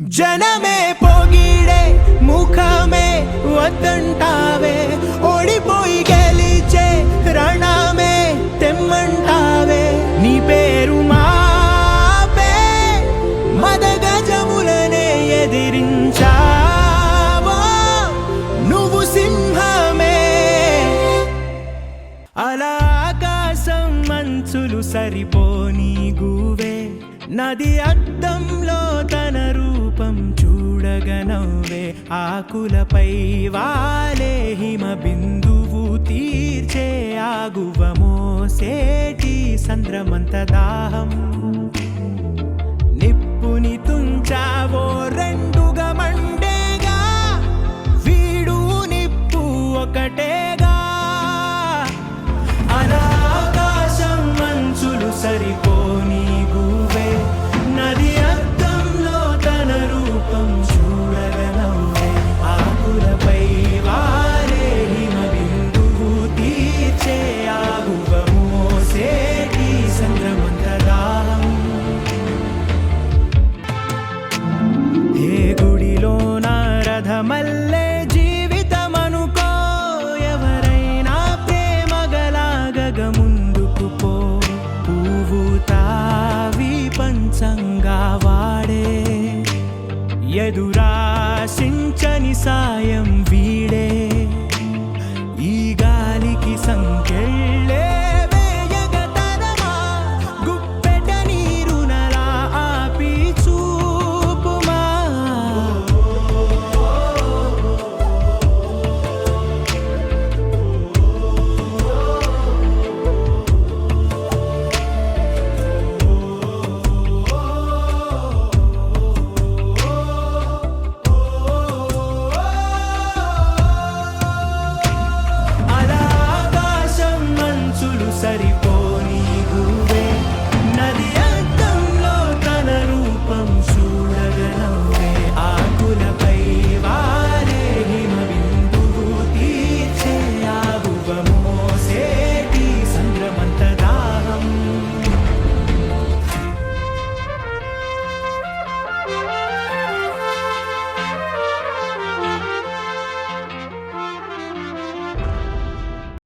జనమే పొగిడే ముఖమే వద్దంటావే. ఓడిపోయి గెలిచే రణమే తెమ్మంటావే. నీ పేరు మాపే. మద గజములనే ఎదిరించావో. నువ్వు సింహమే. అలా ఆకాశం మంచులు సరిపోని గువే నది అద్దంలో తన ఆకులపై వాలే హిమ బిందువు తీర్చే ఆగువ మోసేటి సంద్రమంత దాహం. పువ్వు తావి పంచంగా వాడే. ఎదురాశించని సాయం